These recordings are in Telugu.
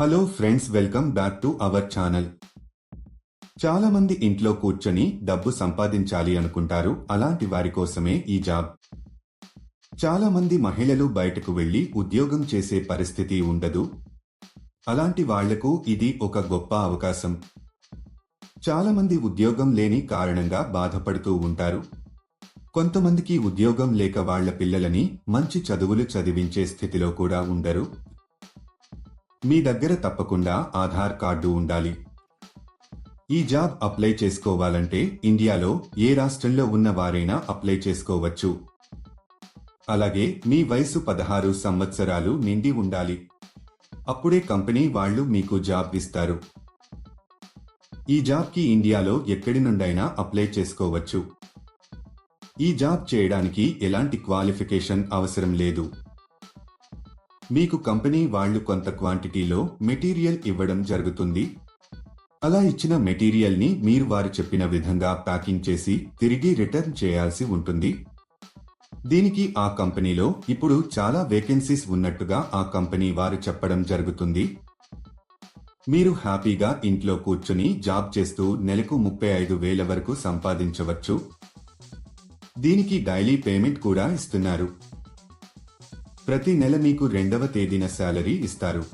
Hello friends welcome back to our channel. చాలా మంది ఇంట్లో కూర్చొని డబ్బు సంపాదించాలి అనుకుంటారు అలాంటి వారి కోసమే ఈ జాబ్. చాలా మంది మహిళలు బయటకు వెళ్ళి ఉద్యోగం చేసే పరిస్థితి ఉండదు. అలాంటి వాళ్ళకు ఇది ఒక గొప్ప అవకాశం. చాలా మంది ఉద్యోగం లేని కారణంగా బాధపడుతూ ఉంటారు. కొంతమందికి ఉద్యోగం లేక వాళ్ళ పిల్లలని మంచి చదువులు చదివించే స్థితిలో కూడా ఉండరు. మీ దగ్గర తప్పకుండా ఆధార్ కార్డు ఉండాలి. ఈ జాబ్ అప్లై చేసుకోవాలంటే ఇండియాలో ఏ రాష్ట్రంలో ఉన్న వారైనా అప్లై చేసుకోవచ్చు. అలాగే మీ వయసు పదహారు సంవత్సరాలు నిండి ఉండాలి. అప్పుడే కంపెనీ వాళ్ళు మీకు జాబ్ ఇస్తారు. ఈ జాబ్కి ఇండియాలో ఎక్కడి నుండైనా అప్లై చేసుకోవచ్చు. ఈ జాబ్ చేయడానికి ఎలాంటి క్వాలిఫికేషన్ అవసరం లేదు. మీకు కంపెనీ వాళ్ళు కొంత క్వాంటిటీలో మెటీరియల్ ఇవ్వడం జరుగుతుంది. అలా ఇచ్చిన మెటీరియల్ని మీరు వారు చెప్పిన విధంగా ప్యాకింగ్ చేసి తిరిగి రిటర్న్ చేయాల్సి ఉంటుంది. దీనికి ఆ కంపెనీలో ఇప్పుడు చాలా వేకెన్సీస్ ఉన్నట్టుగా ఆ కంపెనీ వారు చెప్పడం జరుగుతుంది. మీరు హ్యాపీగా ఇంట్లో కూర్చుని జాబ్ చేస్తూ నెలకు ముప్పై ఐదు వేల వరకు సంపాదించవచ్చు. దీనికి డైలీ పేమెంట్ కూడా ఇస్తున్నారు. ప్రతి నెల మీకు రెండవ తేదీన శాలరీ ఇస్తారు.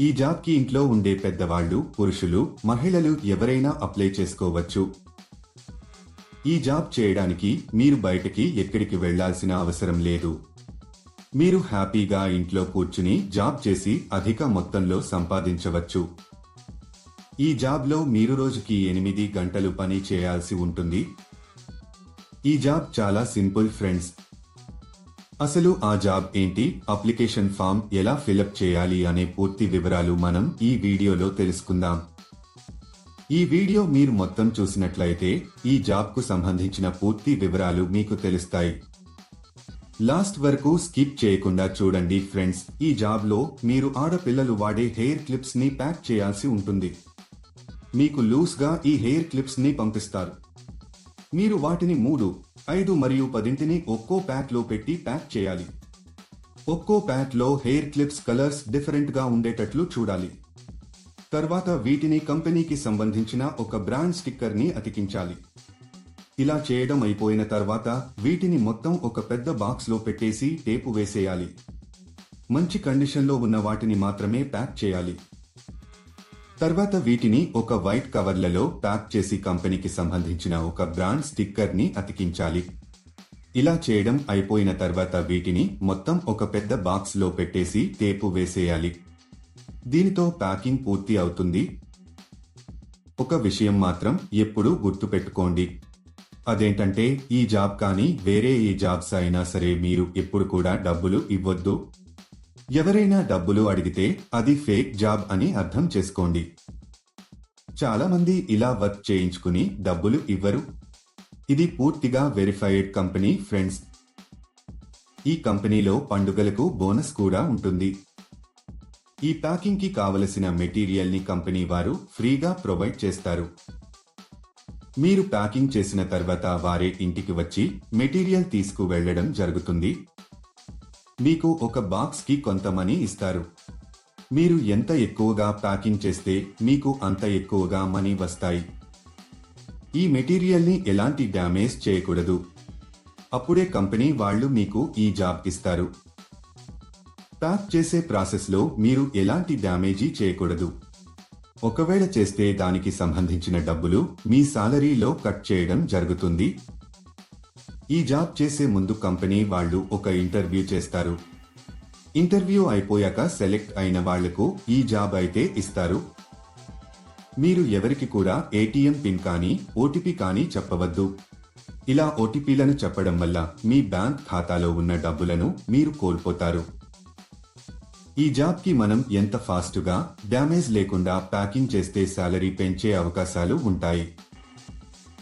ఈ జాబ్కి ఇంట్లో ఉండే పెద్దవాళ్ళు పురుషులు మహిళలు ఎవరైనా అప్లై చేసుకోవచ్చు. ఈ జాబ్ చేయడానికి మీరు బయటకి ఎక్కడికి వెళ్ళాల్సిన అవసరం లేదు. మీరు హ్యాపీగా ఇంట్లో కూర్చుని జాబ్ చేసి అధిక మొత్తంలో సంపాదించవచ్చు. ఈ జాబ్లో మీరు రోజుకి ఎనిమిది గంటలు పని చేయాల్సి ఉంటుంది. ఈ జాబ్ చాలా సింపుల్ ఫ్రెండ్స్. అసలు ఆ జాబ్ ఏంటి? అప్లికేషన్ ఫామ్ ఎలా ఫిలప్ చేయాలి అనే పూర్తి వివరాలు మనం ఈ వీడియోలో తెలుసుకుందాం. ఈ వీడియో మీరు మొత్తం చూసినట్లయితే ఈ జాబ్కు సంబంధించిన పూర్తి వివరాలు మీకు తెలుస్తాయి. లాస్ట్ వరకు స్కిప్ చేయకుండా చూడండి ఫ్రెండ్స్. ఈ జాబ్లో మీరు ఆడపిల్లలు వాడే హెయిర్ క్లిప్స్ని ప్యాక్ చేయాల్సి ఉంటుంది. మీకు లూస్గా ఈ హెయిర్ క్లిప్స్ని పంపిస్తారు. మీరు వాటిని మూడు ఐదు మరియు పదింటిని ఒక్కో ప్యాక్లో పెట్టి ప్యాక్ చేయాలి. ఒక్కో ప్యాక్లో హెయిర్ క్లిప్స్ కలర్స్ డిఫరెంట్గా ఉండేటట్లు చూడాలి. తర్వాత వీటిని కంపెనీకి సంబంధించిన ఒక బ్రాండ్ స్టిక్కర్ని అతికించాలి. ఇలా చేయడం అయిపోయిన తర్వాత వీటిని మొత్తం ఒక పెద్ద బాక్స్లో పెట్టేసి టేపు వేసేయాలి. మంచి కండిషన్లో ఉన్న వాటిని మాత్రమే ప్యాక్ చేయాలి. తర్వాత వీటిని ఒక వైట్ కవర్లలో ప్యాక్ చేసి కంపెనీకి సంబంధించిన ఒక బ్రాండ్ స్టిక్కర్ని అతికించాలి. ఇలా చేయడం అయిపోయిన తర్వాత వీటిని మొత్తం ఒక పెద్ద బాక్స్లో పెట్టేసి టేపు వేసేయాలి. దీనితో ప్యాకింగ్ పూర్తి అవుతుంది. ఒక విషయం మాత్రం ఎప్పుడూ గుర్తుపెట్టుకోండి. అదేంటంటే ఈ జాబ్ కానీ వేరే ఏ జాబ్స్ అయినా సరే మీరు ఎప్పుడు కూడా డబ్బులు ఇవ్వద్దు. ఎవరైనా డబ్బులు అడిగితే అది ఫేక్ జాబ్ అని అర్థం చేసుకోండి. చాలా మంది ఇలా వర్క్ చేయించుకుని డబ్బులు ఇవ్వరు. ఇది పూర్తిగా వెరిఫైడ్ కంపెనీ ఫ్రెండ్స్. ఈ కంపెనీలో పండుగలకు బోనస్ కూడా ఉంటుంది. ఈ ప్యాకింగ్కి కావలసిన మెటీరియల్ని కంపెనీ వారు ఫ్రీగా ప్రొవైడ్ చేస్తారు. మీరు ప్యాకింగ్ చేసిన తర్వాత వారే ఇంటికి వచ్చి మెటీరియల్ తీసుకువెళ్ళడం జరుగుతుంది. మీకు ఒక బాక్స్కి కొంత మనీ ఇస్తారు. మీరు ఎంత ఎక్కువగా ప్యాకింగ్ చేస్తే మీకు అంత ఎక్కువగా మనీ వస్తాయి. ఈ మెటీరియల్ని ఎలాంటి డ్యామేజ్ చేయకూడదు. అప్పుడే కంపెనీ వాళ్ళు మీకు ఈ జాబ్ ఇస్తారు. ప్యాక్ చేసే ప్రాసెస్లో మీరు ఎలాంటి డ్యామేజీ చేయకూడదు. ఒకవేళ చేస్తే దానికి సంబంధించిన డబ్బులు మీ సాలరీలో కట్ చేయడం జరుగుతుంది. ఈ జాబ్ చేసే ముందు కంపెనీ వాళ్ళు ఒక ఇంటర్వ్యూ చేస్తారు. ఇంటర్వ్యూ అయిపోయాక సెలెక్ట్ అయిన వాళ్ళకు ఈ జాబ్ అయితే ఇస్తారు. మీరు ఎవరికి కూడా ఏటీఎం పిన్ కానీ ఓటీపీ కానీ చెప్పవద్దు. ఇలా ఓటీపీలను చెప్పడం వల్ల మీ బ్యాంక్ ఖాతాలో ఉన్న డబ్బులను మీరు కోల్పోతారు. ఈ జాబ్కి మనం ఎంత ఫాస్ట్గా డ్యామేజ్ లేకుండా ప్యాకింగ్ చేస్తే శాలరీ పెంచే అవకాశాలు ఉంటాయి.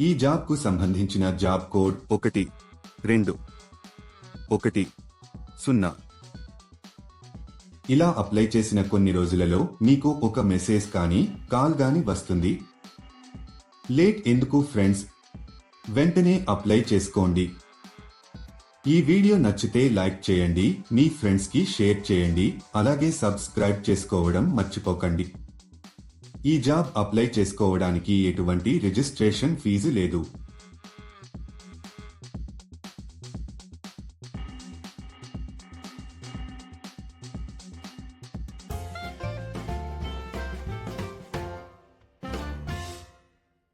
ఈ జాబ్కు సంబంధించిన జాబ్ కోడ్ ఒకటి రెండు ఒకటి సున్నా. ఇలా అప్లై చేసిన కొన్ని రోజులలో మీకు ఒక మెసేజ్ కానీ కాల్ గాని వస్తుంది. లేట్ ఎందుకు ఫ్రెండ్స్? వెంటనే అప్లై చేసుకోండి. ఈ వీడియో నచ్చితే లైక్ చేయండి మీ ఫ్రెండ్స్కి షేర్ చేయండి అలాగే సబ్స్క్రైబ్ చేసుకోవడం మర్చిపోకండి. ఈ జాబ్ అప్లై చేసుకోవడానికి ఎటువంటి రిజిస్ట్రేషన్ ఫీజు లేదు.